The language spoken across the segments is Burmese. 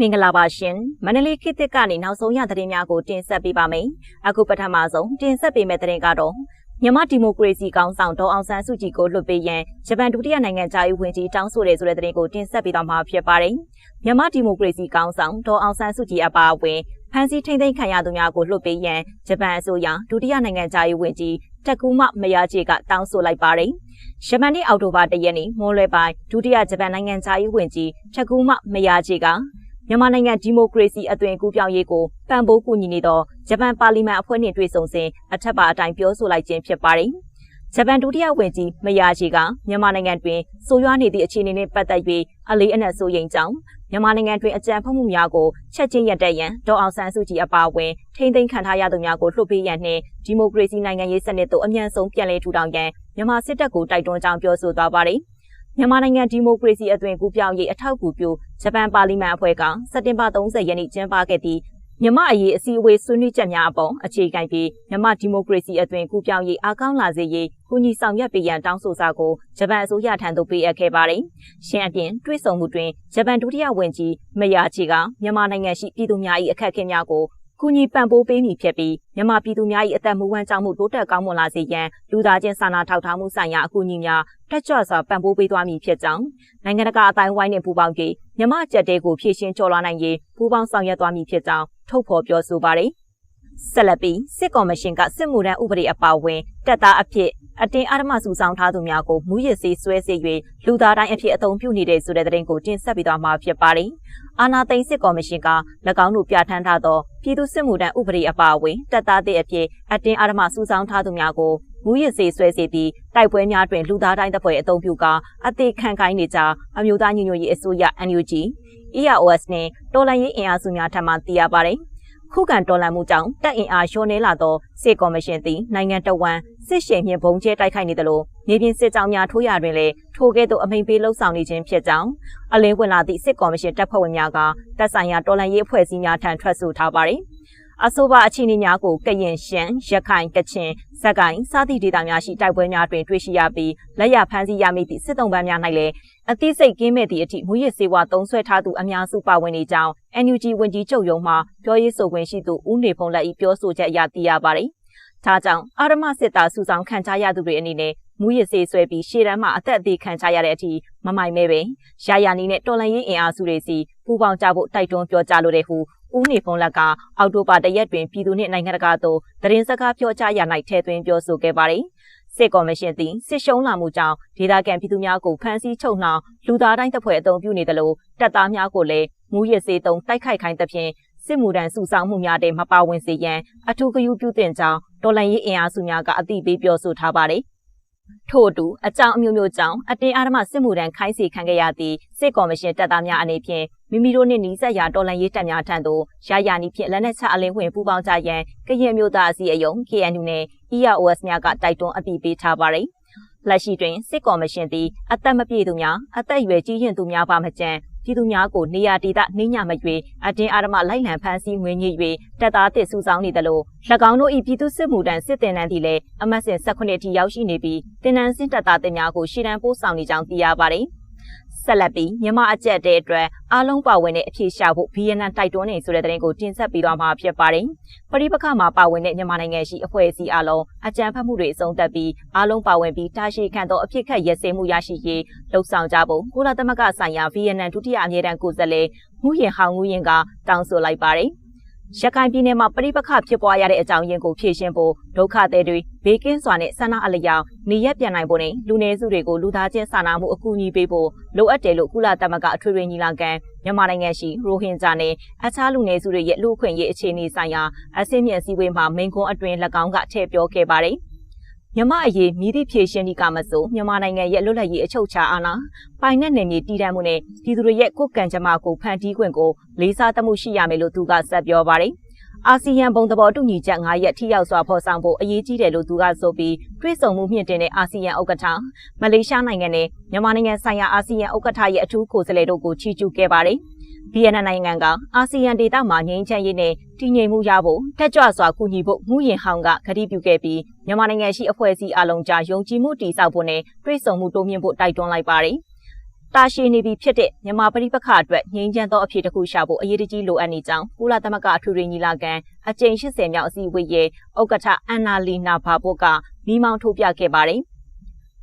မင်္ဂလာပါရှင်မန္တလေးခေတ်သစ်ကနေနောက်ဆုံးရသတင်းများကိုတင်ဆက်ပေးပါမယ်အခုပထမဆုံးတင်ဆက်ပေးမယ့်သတင်းကတော့မြန်မာဒီမိုကရေစီကောင်ဆောင်ဒေါ်အောင်ဆန်းစုကြည်ကိုလွှတ်ပေးရန်ဂျပန်ဒုတိယနိုင်ငံသားရေးဝန်ကြီးတောင်းဆိုတယ်ဆိုတဲ့သတင်းကိုတင်ဆက်ပေးသွားမှာဖြစ်ပါတယ်မြန်မာဒီမိုကရေစီကောင်ဆောင်ဒေါ်အောင်ဆန်းစုကြည်အပါအဝင်ဖမ်းဆီးထိန်းသိမ်းခံရသူများကိုလွှတ်ပေးရန်ဂျပန်အစိုးရဒုတိယနိုင်ငံသားရေးဝန်ကြီး တက်ကူမမယာချေကတောင်းဆိုလိုက်ပါတယ်ယမန်နေ့အောက်တိုဘာ၁ရက်နေ့မိုးလွယ်ပိုင်းဒုတိယဂျပန်နိုင်ငံသားရေးဝန်ကြီးချက်ကူမမယာချေကမြန်မာနိုင်ငံဒီမိုကရေစီအသွင်ကူးပြောင်းရေးကိုပံ့ပိုးကူညီနေသောဂျပန်ပါလီမန်အဖွဲ့နှင့်တွေ့ဆုံစဉ်အထက်ပါအတိုင်းပြောဆိုလိုက်ခြင်းဖြစ်ပါတယ်။ ဂျပန်ဒုတိယဝန်ကြီးမယာချီကမြန်မာနိုင်ငံတွင်ဆိုရွားနေသည့်အခြေအနေနှင့်ပတ်သက်၍အလေးအနက်ဆိုရင်ကြောင်းမြန်မာနိုင်ငံတွင်အကြံဖတ်မှုများကိုချက်ချင်းရပ်တန့်ရန်ဒေါ်အောင်ဆန်းစုကြည်အပါအဝင်ထိမ့်သိမ်းခံထားရသူများကိုလှုပ်ပေးရန်နှင့်ဒီမိုကရေစီနိုင်ငံရေးစနစ်သို့အမြန်ဆုံးပြန်လည်ထူထောင်ရန်မြန်မာစစ်တပ်ကိုတိုက်တွန်းကြောင်းပြောဆိုသွားပါတယ်။မြန်မာနိုင်ငံဒီမိုကရေစီအသွင်ကူးပြောင်းရေးအထောက်အကူပြုဂျပန်ပါလီမန်အဖွဲ့ကစက်တင်ဘာ30ရက်နေ့ကျင်းပခဲ့သည့် မြမအရေးအစည်းအဝေးဆွေးနွေးချက်များအပေါ်အခြေခံပြီးမြမဒီမိုကရေစီအသွင်ကူးပြောင်းရေးအကောင်းလာစေရေးကူညီဆောင်ရွက်ပေးရန်တောင်းဆိုစာကိုဂျပန်အစိုးရထံသို့ပေးအပ်ခဲ့ပါတယ်။ရှင်းအပြင်တွဲဆောင်မှုတွင်ဂျပန်ဒုတိယဝန်ကြီးမယာချီကမြန်မာနိုင်ငံရှိပြည်သူများ၏အခက်အခဲများကို ကူညီပံ့ပိုးပေးမည်ဖြစ်ပြီးမြန်မာပြည်သူများ၏အသက်မူဝမ်းကြောင်းမှုတိုးတက်ကောင်းမွန်လာစေရန်လူသားချင်းစာနာထောက်ထားမှုဆိုင်ရာအကူအညီများတက်ကြွစွာပံ့ပိုးပေးသွားမည်ဖြစ်ကြောင်းနိုင်ငံတကာအတိုင်းဝိုင်းနှင့်ပူးပေါင်းပြီးမြန်မာကြက်တဲကိုဖြည့်ရှင်းကျော်လာနိုင်ရေးပူးပေါင်းဆောင်ရွက်သွားမည်ဖြစ်ကြောင်းထုတ်ဖော်ပြောဆိုပါတယ် ဆက်လက်ပြီးစစ်ကော်မရှင်ကစစ်မှုထမ်းဥပဒေအပါအဝင်တက်သားအဖြစ်အတင်းအဓမ္မစုဆောင်ထားသူများကိုမူရစ်စေးဆွဲစေ၍လူသားတိုင်းအဖြစ်အသုံးပြုနေတဲ့ဆိုတဲ့သတင်းကိုတင်ဆက်ပေးသွားမှာဖြစ်ပါတယ်။အာနာသိန်းစစ်ကော်မရှင်က၎င်းတို့ပြဋ္ဌာန်းထားသောပြည်သူစစ်မှုထမ်းဥပဒေအပါအဝင်တပ်သားတဲ့အဖြစ်အတင်းအဓမ္မစုဆောင်ထားသူများကိုမူရစ်စေးဆွဲစေပြီးတိုက်ပွဲများတွင်လူသားတိုင်းတပ်ဖွဲ့အုံပြုကအသေးခံခိုင်းနေကြအမျိုးသားညီညွတ်ရေးအစိုးရ NUG EROS နှင့်တော်လှန်ရေးအင်အားစုများထံမှသိရပါတယ်။ ခုခံတော်လှန်မှုကြောင့်တပ်အင်အားလျှော့နေလာသောစစ်ကော်မရှင်သည်နိုင်ငံတော်ဝန်စစ်ရှင်မြင့်ဘုံကျဲတိုက်ခိုက်နေသလိုမြေပြင်စစ်ကြောင်းများထိုးရတွင်လည်းထိုကဲ့သို့အမိန်ပေးလှုပ်ဆောင်နေခြင်းဖြစ်ကြောင်းအလင်းဝင်လာသည့်စစ်ကော်မရှင်တပ်ဖွဲ့ဝင်များကတပ်ဆိုင်ရာတော်လှန်ရေးအဖွဲ့အစည်းများထံထွက်ဆိုထားပါသည် အဆိုပါအခြေအနေများကိုကရင်ရှမ်းရခိုင်ကချင်စက်ကိုင်းစသည့်ဒေသများရှိတိုက်ပွဲများတွင်တွေ့ရှိရပြီးလက်ရဖမ်းဆီးရမိသည့်စစ်တုံးပန်းများ၌လည်းအသိစိတ်ကင်းမဲ့သည့်အထိမူရစ်စေဝါသုံးဆွဲထားသူအများစုပါဝင်နေကြောင်း NUG ဝန်ကြီးချုပ်ရုံးမှပြောရေးဆိုခွင့်ရှိသူဦးနေဖုံးလက်၏ပြောဆိုချက်အရသိရပါသည်။ဒါကြောင့်အာရမစစ်သားစုဆောင်ခံချရသူတွေအနေနဲ့မူရစ်စေးဆွဲပြီးရှေ့တန်းမှာအသက်အသေးခံချရတဲ့အထိမမိုင်မဲပဲရာယာနီနဲ့တော်လန်ရေးအင်အားစုတွေစီပူပေါင်းကြဖို့တိုက်တွန်းပြောကြားလိုတဲ့ဟု ဦးနေဖုံးလက်ကအောက်တိုဘာတရက်တွင်ပြည်သူနှင့်နိုင်ငံတကာသို့သတင်းစကားပြောကြားရ၌ထည့်သွင်းပြောဆိုခဲ့ပါတယ်။စစ်ကော်မရှင်သည်စစ်ရှုံးလာမှုကြောင့်ဒေသခံပြည်သူများကိုဖမ်းဆီးချုပ်နှောင်လူသားတိုင်းတပ်ဖွဲ့အုံပြုနေသလိုတပ်သားများကိုလည်းမူရစ်စေးသုံးတိုက်ခိုက်ခိုင်းသဖြင့်စစ်မှုထမ်းစုဆောင်မှုများတဲ့မပါဝင်စေရန်အထူးဂရုပြုတင်ကြောင်းတော်လှန်ရေးအင်အားစုများကအသိပေးပြောဆိုထားပါတယ်။ထို့အတူအကြောင်းအမျိုးမျိုးကြောင့်အတင်းအဓမ္မစစ်မှုထမ်းခိုင်းစေခံခဲ့ရသည့်စစ်ကော်မရှင်တပ်သားများအနေဖြင့် မိမိတို့နှင့်နှီးစပ်ရာတော်လှန်ရေးတပ်များထံသို့ရရနီဖြင့်လက်နက်ချအလင်းဝင်ပူးပေါင်းကြရန်ကရင်မျိုးသားအစည်းအရုံး KNU နှင့် EROS များကတိုက်တွန်းအသိပေးထားပါသည်လက်ရှိတွင်စစ်ကော်မရှင်သည်အသက်မပြည့်သူများအသက်အရွယ်ကြီးရင်သူများပါမကြံပြည်သူများကိုနေရာဒေသနှိမ့်ညမရွေအတင်းအာဓမလိုက်လံဖမ်းဆီးငွေညှိ၍တပ်သားတစ်စုဆောင်နေသလို၎င်းတို့၏ပြည်သူစစ်မှုထမ်းစစ်တင်တန်းသည်လည်းအမတ်စဉ်18အထိရောက်ရှိနေပြီးတင်နန်းစင်တပ်သားတင်များကိုရှေ့တန်းပို့ဆောင်နေကြောင်းသိရပါတယ်။ ဆက်လက်ပြီးမြန်မာအကြက်တဲ့အတွက်အားလုံးပါဝင်တဲ့အဖြေရှာဖို့ BNN တိုက်တွန်းနေဆိုတဲ့သတင်းကိုတင်ဆက်ပေးသွားမှာဖြစ်ပါတယ်။ပရိပခမှာပါဝင်တဲ့မြန်မာနိုင်ငံရှိအဖွဲ့အစည်းအလုံးအကြံဖတ်မှုတွေအဆုံးသတ်ပြီးအားလုံးပါဝင်ပြီးတာရှိခံသောအဖြစ်ခတ်ရစဲမှုရရှိရေးလှုံ့ဆော်ကြဖို့ကုလသမဂ္ဂဆိုင်ရာ BNN ဒုတိယအမြဲတမ်းကိုယ်စားလှယ်မှုရင်ဟောင်းငူရင်ကတောင်းဆိုလိုက်ပါတယ်။ ရခိုင်ပြည်နယ်မှာပြိပခဖြစ်ပွားရတဲ့အကြောင်းရင်းကိုဖြေရှင်းဖို့ဒုက္ခသည်တွေဘေးကင်းစွာနဲ့ဆန္ဒအလျောက်နေရက်ပြန်နိုင်ဖို့နဲ့လူနည်းစုတွေကိုလူသားချင်းစာနာမှုအကူအညီပေးဖို့လိုအပ်တယ်လို့ကုလသမဂ္ဂအထွေထွေညီလာခံမြန်မာနိုင်ငံရှိရိုဟင်ဂျာနဲ့အခြားလူနည်းစုတွေရဲ့လူ့အခွင့်အရေးအခြေအနေဆိုင်ရာအဆင့်မြင့်စည်းဝေးမှာမိန့်ခွန်းအတွင်း၎င်းကထည့်ပြောခဲ့ပါတယ်။ မြမအရေးမြည်သည့်ဖြည့်ရှင်းဒီကမဆိုမြန်မာနိုင်ငံရဲ့လွတ်လပ်ရေးအချုပ်ချာအာဏာပိုင်နဲ့နယ်မြေတည်တံ့မှုနဲ့ပြည်သူတွေရဲ့ကိုယ်ကံကြမ္မာကိုဖန်တီးခွင့်ကိုလေးစားသမှုရှိရမယ်လို့သူကဆက်ပြောပါတယ်။အာဆီယံဘုံသဘောတူညီချက်9ရက်ထိရောက်စွာဖော်ဆောင်ဖို့အရေးကြီးတယ်လို့သူကဆိုပြီးတွဲဆောင်မှုမြင့်တင်တဲ့အာဆီယံဥက္ကဋ္ဌမလေးရှားနိုင်ငံနဲ့မြန်မာနိုင်ငံဆိုင်ရာအာဆီယံဥက္ကဋ္ဌရဲ့အထူးကိုယ်စားလှယ်တို့ကိုချီးကျူးခဲ့ပါတယ်။ ဗီယက်နမ်နိုင်ငံကအာဆီယံဒေသမှာငြိမ်းချမ်းရေးနဲ့တည်ငြိမ်မှုရဖို့တက်ကြွစွာကူညီဖို့ငူးရင်ဟောင်းကကတိပြုခဲ့ပြီးမြန်မာနိုင်ငံရှိအဖွဲ့အစည်းအလုံးကြားယုံကြည်မှုတည်ဆောက်ဖို့နဲ့တွဲဆုံမှုတိုးမြှင့်ဖို့တိုက်တွန်းလိုက်ပါတယ်။တာရှည်နေပြီဖြစ်တဲ့မြန်မာပြည်ပခအတွက်ငြိမ်းချမ်းသောအဖြစ်တစ်ခုရှာဖို့အရေးတကြီးလိုအပ်နေကြောင်းကုလသမဂ္ဂအထွေထွေညီလာခံအကြိမ်80မြောက်အစည်းအဝေးရဲ့ဥက္ကဋ္ဌအန်နာလီနာဘာဘိုကမိမောင်းထုတ်ပြခဲ့ပါတယ်။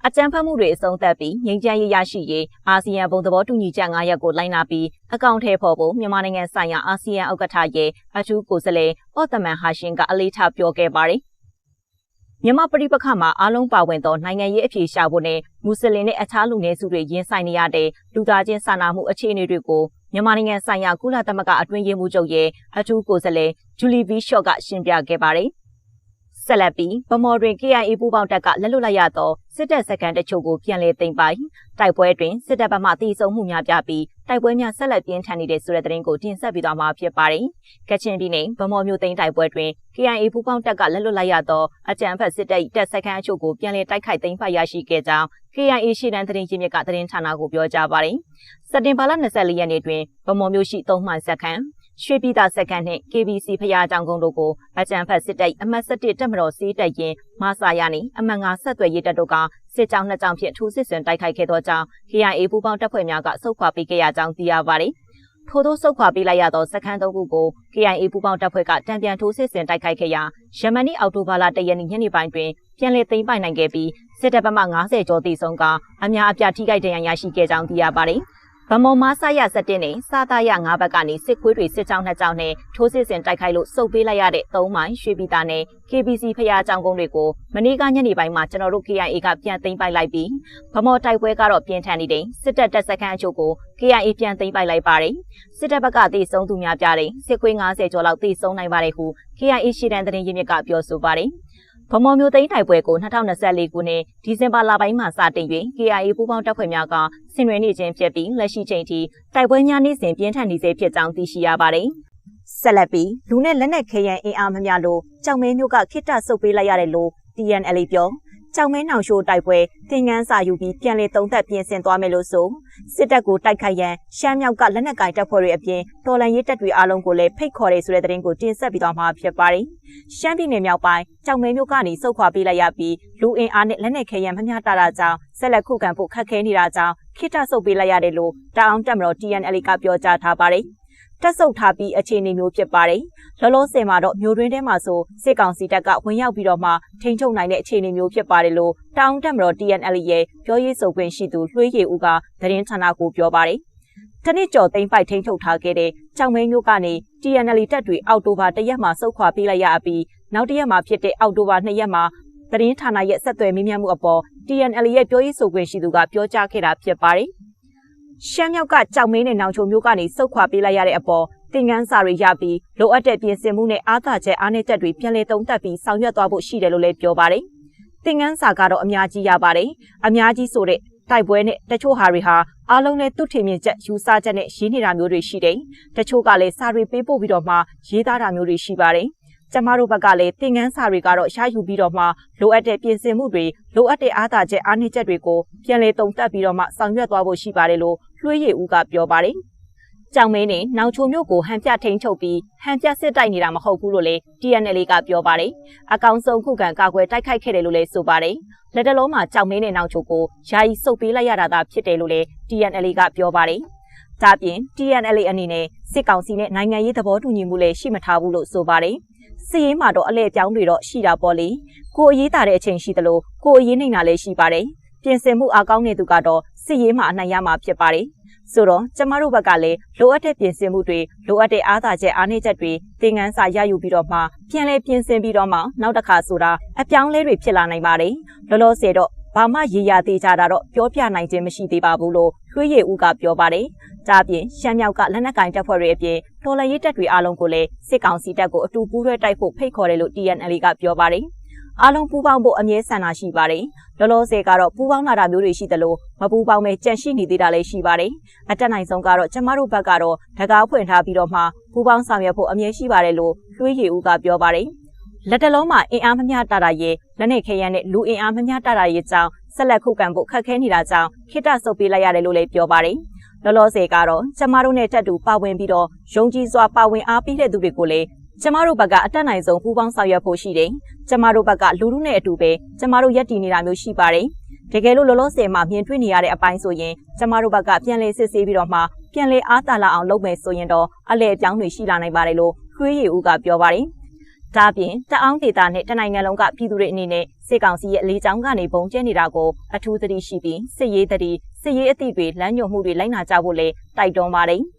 အကြံဖတ်မှုတွေအဆုံးသတ်ပြီးငြိမ်းချမ်းရေးရရှိရေးအာဆီယံဘုံသဘောတူညီချက်9ရပ်ကိုလိုက်နာပြီးအကောင့်ထဲပေါ်ဖို့မြန်မာနိုင်ငံဆိုင်ရာအာဆီယံဥက္ကဋ္ဌရဲ့အထူးကိုယ်စားလှယ်အော်တမန်ဟာရှင်ကအလေးထားပြောခဲ့ပါတယ်။မြန်မာပြည်ပခါမှာအားလုံးပါဝင်သောနိုင်ငံရေးအဖြေရှာဖို့နဲ့မွတ်စလင်နဲ့အခြားလူနည်းစုတွေရင်ဆိုင်နေရတဲ့လူသားချင်းစာနာမှုအခြေအနေတွေကိုမြန်မာနိုင်ငံဆိုင်ရာကုလသမဂ္ဂအတွင်းရေးမှူးချုပ်ရဲ့အထူးကိုယ်စားလှယ်ဂျူလီဗီရှော့ကရှင်းပြခဲ့ပါတယ်။ ဆက်လက်ပြီးဗမော်တွင် KIA ပူးပေါင်းတပ်ကလက်လွတ်လိုက်ရသောစစ်တပ်စခန်းတချို့ကိုပြန်လည်သိမ်းပိုက်တိုက်ပွဲတွင်စစ်တပ်ဘက်မှတည်ဆုံမှုများပြပြီးတိုက်ပွဲများဆက်လက်ပြင်းထန်နေတဲ့ဆိုတဲ့သတင်းကိုတင်ဆက်ပေးသွားမှာဖြစ်ပါတယ်။ကချင်ပြည်နယ်ဗမော်မြို့သိမ်းတိုက်ပွဲတွင် KIA ပူးပေါင်းတပ်ကလက်လွတ်လိုက်ရသောအကြမ်းဖက်စစ်တပ်တပ်စခန်းအချို့ကိုပြန်လည်တိုက်ခိုက်သိမ်းပိုက်ရရှိခဲ့ကြောင်း KIA ရှေ့တန်းသတင်းရင်းမြစ်ကသတင်းဌာနကိုပြောကြားပါတယ်။စက်တင်ဘာလ24ရက်နေ့တွင်ဗမော်မြို့ရှိသုံးမှန်စခန်း ရွှေပြည်သာစက္ကန့်နှင့် KBC ဖျားကြောင်ကုန်းတို့ကိုအကြံဖတ်စစ်တပ်အမှတ်7တပ်မတော်စီးတပ်ရင်မဆာယာနီအမှတ်9ဆက်သွယ်ရေးတပ်တို့ကစစ်ကြောင်းနှစ်ကြောင်းဖြင့်ထူးစစ်ဆင်တိုက်ခိုက်ခဲ့သောကြောင့် KIA ပူးပေါင်းတပ်ဖွဲ့များကစုခွာပေးခဲ့ရကြောင်းသိရပါတယ်။ထို့သောစုခွာပေးလိုက်ရသောစခန်းသုံးခုကို KIA ပူးပေါင်းတပ်ဖွဲ့ကတံပြန်ထိုးစစ်ဆင်တိုက်ခိုက်ခဲ့ရာယမန်နီအော်တိုဘာလတရက်နေ့ညနေပိုင်းတွင်ပြန်လည်သိမ်းပိုက်နိုင်ခဲ့ပြီးစစ်တပ်ဘက်မှ90ကျော်တိဆုံးကအများအပြားထိခိုက်ဒဏ်ရာရရှိခဲ့ကြောင်းသိရပါတယ်။ ဗမော်မဆရစတင်နဲ့စာသားရ၅ဘက်ကနေစစ်ခွေးတွေစစ်ကြောင်းနှစ်ကြောင်းနဲ့ထိုးစစ်ဆင်တိုက်ခိုက်လို့စုပ်ပေးလိုက်ရတဲ့၃မိုင်ရွှေပြည်သားနဲ့ KBC ဖျားကြောင်ကုန်းတွေကိုမနေ့ကညနေပိုင်းမှာကျွန်တော်တို့ KIA ကပြန်သိမ်းပိုက်လိုက်ပြီးဗမော်တိုက်ပွဲကတော့ပြင်းထန်နေတဲ့စစ်တပ်တပ်စခန်းအချို့ကို KIA ပြန်သိမ်းပိုက်လိုက်ပါတယ်စစ်တပ်ဘက်ကတည်ဆုံးသူများပြတဲ့စစ်ခွေး90ကျော်လောက်တည်ဆုံးနိုင်ပါတယ်ဟု KIA ရှီတန်သတင်းရင်းမြစ်ကပြောဆိုပါတယ် ဗမော်မျိုးသိန်းတိုက်ပွဲကို2024ခုနှစ်ဒီဇင်ဘာလပိုင်းမှာစတင်၍ KIA ပူးပေါင်းတပ်ဖွဲ့များကဆင်နွှဲနေခြင်းဖြစ်ပြီးလက်ရှိချိန်ထိတိုက်ပွဲများနေ့စဉ်ပြင်းထန်နေစေဖြစ်ကြောင်းသိရှိရပါတယ်။ဆက်လက်ပြီးလူနဲ့လက်နက်ခဲယံအင်အားမများလို့ကြောင်မဲမျိုးကခိတ္တဆုပ်ပေးလိုက်ရတယ်လို့ TNL ပြော ကြောင်မဲနောင်ရှိုးတိုက်ပွဲသင်ငန်းစာယူပြီးပြန်လည်တုံးသက်ပြင်ဆင်သွားမယ်လို့ဆိုစစ်တပ်ကိုတိုက်ခိုက်ရန်ရှမ်းမြောက်ကလက်နက်ကင်တပ်ဖွဲ့တွေအပြင်တော်လန်ရေးတပ်တွေအားလုံးကိုလည်းဖိတ်ခေါ်တယ်ဆိုတဲ့သတင်းကိုတင်ဆက်ပြီးတော့မှာဖြစ်ပါတယ်။ရှမ်းပြည်နယ်မြောက်ပိုင်းကြောင်မဲမြို့ကနေစုခွာပေးလိုက်ရပြီးလူအင်အားနဲ့လက်နက်ခဲယံမမျှတတာကြောင့်ဆက်လက်ခုခံဖို့ခက်ခဲနေတာကြောင့်ခိတဆုပ်ပေးလိုက်ရတယ်လို့တအောင်တက်မတော် TNL ကပြောကြားထားပါတယ်။ တက်ဆုပ်ထားပြီးအခြေအနေမျိုးဖြစ်ပါတယ်။လောလောဆယ်မှာတော့မျိုးတွင်းထဲမှာဆိုစစ်ကောင်စီတပ်ကဝင်ရောက်ပြီးတော့မှထိန်းချုပ်နိုင်တဲ့အခြေအနေမျိုးဖြစ်ပါတယ်လို့တောင်တက်မတော် TNL ရဲ့ပြောရေးဆိုခွင့်ရှိသူလွှေးရည်ဦးကသတင်းဌာနကိုပြောပါတယ်။တနစ်ကျော်သိမ်းပိုက်ထိန်းချုပ်ထားခဲ့တဲ့ကြောင်မင်းမျိုးကနေ TNL တပ်တွေအောက်တိုဘာ၁ရက်မှာစုခွာပေးလိုက်ရပြီးနောက်တစ်ရက်မှာဖြစ်တဲ့အောက်တိုဘာ၂ရက်မှာသတင်းဌာနရဲ့ဆက်သွယ်မေးမြန်းမှုအပေါ် TNL ရဲ့ပြောရေးဆိုခွင့်ရှိသူကပြောကြားခဲ့တာဖြစ်ပါတယ်။ ရှမ်းမြောက်ကကြောက်မင်းနဲ့နောင်ချုံမျိုးကနေစုတ်ခွာပေးလိုက်ရတဲ့အပေါ်တင်ငန်းစာတွေရပြီးလိုအပ်တဲ့ပြင်ဆင်မှုနဲ့အားသာချက်အားနည်းချက်တွေပြန်လည်သုံးသပ်ပြီးဆောင်ရွက်သွားဖို့ရှိတယ်လို့လည်းပြောပါတယ်။တင်ငန်းစာကတော့အများကြီးရပါတယ်။အများကြီးဆိုတဲ့တိုက်ပွဲနဲ့တချို့ဟာတွေဟာအားလုံးနဲ့သူ့ထင်မြင်ချက်ယူဆချက်နဲ့ရေးနေတာမျိုးတွေရှိတယ်။တချို့ကလည်းစာတွေပေးပို့ပြီးတော့မှရေးသားတာမျိုးတွေရှိပါတယ်။ ကျမတို့ဘက်ကလည်းသင်ခန်းစာတွေကတော့ရယူပြီးတော့မှလိုအပ်တဲ့ပြင်ဆင်မှုတွေလိုအပ်တဲ့အားသာချက်အားနည်းချက်တွေကိုပြန်လည်တုံတက်ပြီးတော့မှဆောင်ရွက်သွားဖို့ရှိပါတယ်လို့လွှေးရည်ဦးကပြောပါတယ်။ကြောင်မင်းနဲ့နောင်ချိုမျိုးကိုဟန်ပြထိန်ချုပ်ပြီးဟန်ပြစစ်တိုက်နေတာမဟုတ်ဘူးလို့လည်း TNL ကပြောပါတယ်။အကောင်ဆုံးခုခံကာကွယ်တိုက်ခိုက်ခဲ့တယ်လို့လည်းဆိုပါတယ်။လက်တလုံးမှာကြောင်မင်းနဲ့နောင်ချိုကိုယာယီစုပ်ပေးလိုက်ရတာသာဖြစ်တယ်လို့လည်း TNL ကပြောပါတယ်။ဒါပြင် TNL အနေနဲ့စစ်ကောင်စီနဲ့နိုင်ငံရေးသဘောတူညီမှုလည်းရှိမထားဘူးလို့ဆိုပါတယ်။ စီးရင်မှာတော့အလဲပြောင်းတွေတော့ရှိတာပေါ့လေကိုအရေးတာတဲ့အချိန်ရှိသလိုကိုအရေးနေတာလည်းရှိပါတယ်ပြင်ဆင်မှုအားကောင်းနေသူကတော့စီးရင်မှာအနိုင်ရမှာဖြစ်ပါတယ်ဆိုတော့ကျမတို့ဘက်ကလည်းလိုအပ်တဲ့ပြင်ဆင်မှုတွေလိုအပ်တဲ့အားသာချက်အားနည်းချက်တွေသင်ခန်းစာရယူပြီးတော့မှပြန်လဲပြင်ဆင်ပြီးတော့မှနောက်တစ်ခါဆိုတာအပြောင်းလဲတွေဖြစ်လာနိုင်ပါတယ်လောလောဆယ်တော့ ဘာမှရေရာသေးကြတာတော့ပြောပြနိုင်ခြင်းမရှိသေးပါဘူးလို့လွှေးရည်ဦးကပြောပါတယ်။ဒါအပြင်ရှမ်းမြောက်ကလက်နက်ကင်တပ်ဖွဲ့တွေအပြင်တော်လှန်ရေးတပ်တွေအားလုံးကိုလည်းစစ်ကောင်စီတပ်ကိုအတူပူးတွဲတိုက်ဖို့ဖိတ်ခေါ်တယ်လို့ TNL ကပြောပါတယ်။အားလုံးပူးပေါင်းဖို့အမြဲဆန္ဒရှိပါတယ်။လောလောဆယ်ကတော့ပူးပေါင်းလာတာမျိုးတွေရှိသလိုမပူးပေါင်းပဲကြန့်ရှိနေသေးတာလည်းရှိပါတယ်။အတက်နိုင်ဆုံးကတော့ကျမတို့ဘက်ကတော့ဓကားဖွင့်ထားပြီးတော့မှပူးပေါင်းဆောင်ရွက်ဖို့အမြဲရှိပါတယ်လို့လွှေးရည်ဦးကပြောပါတယ်။ လက်တလုံးမှာအင်အားမမျှတာတာရဲ့လက်နဲ့ခဲရန်နဲ့လူအင်အားမမျှတာတာရဲ့ကြောင့်ဆက်လက်ခုခံဖို့ခက်ခဲနေတာကြောင့်ခိတဆုပ်ပေးလိုက်ရတယ်လို့လည်းပြောပါတယ်။လောလောဆယ်ကတော့ကျမတို့နဲ့တက်တူပါဝင်ပြီးတော့ယုံကြည်စွာပါဝင်အားပေးတဲ့သူတွေကိုလည်းကျမတို့ဘက်ကအတက်နိုင်ဆုံးပူးပေါင်းဆောင်ရွက်ဖို့ရှိတယ်။ကျမတို့ဘက်ကလူလူနဲ့အတူပဲကျမတို့ရက်တည်နေတာမျိုးရှိပါတယ်။တတကယ်လို့လောလောဆယ်မှာမြင်တွေ့နေရတဲ့အပိုင်းဆိုရင်ကျမတို့ဘက်ကပြန်လည်စစ်ဆေးပြီးတော့မှပြန်လည်အားသာလာအောင်လုပ်မယ်ဆိုရင်တော့အလဲအပြောင်းတွေရှိလာနိုင်ပါတယ်လို့ခွေးရည်ဦးကပြောပါတယ်။ ဒါပြင်တအောင်းဒေတာနဲ့တနိုင်ငံလုံးကပြည်သူတွေအနေနဲ့စစ်ကောင်စီရဲ့အလေးချောင်းကနေပုံကျဲနေတာကိုအထူးသတိရှိပြီးစစ်ရေးသတိစစ်ရေးအသည့်တွေလမ်းညွှန်မှုတွေလိုက်နာကြဖို့လဲတိုက်တွန်းပါတယ်။